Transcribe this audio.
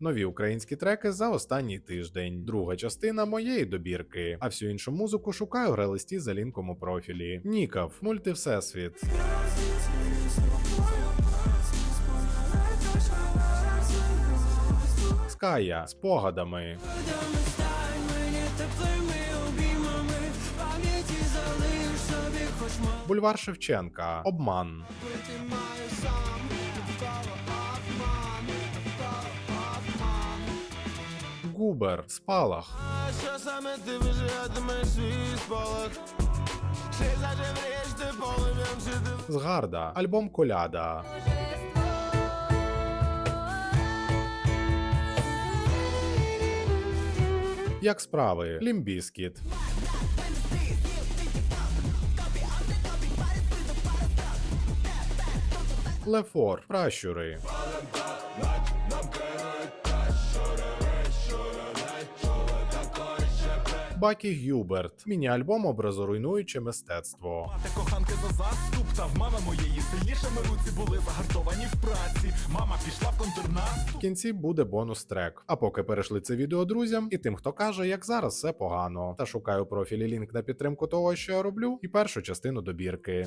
Нові українські треки за останній тиждень. Друга частина моєї добірки. А всю іншу музику шукаю в релисті за лінком у профілі. Нікав, мультивсесвіт. Ская спогадами. Бульвар Шевченка. Обман. Губер. Спалах. А Що саме ти виживатимеш свій спалах? Чи заживеш ти полум'ям, чи ти Згарда. Альбом Коляда. Як справи? Лімбіскіт. Лефор. Пращури. Бакі Гюберт. Міні-альбом образу руйнуюче мистецтво. Мати коханки за заступ, та в мами моєї сильнішими руці були загартовані в праці. Мама пішла в контрнаступ. В кінці буде бонус трек. А поки перейшли це відео друзям і тим, хто каже, як зараз все погано, та шукаю у профілі лінк на підтримку того, що я роблю, і першу частину добірки.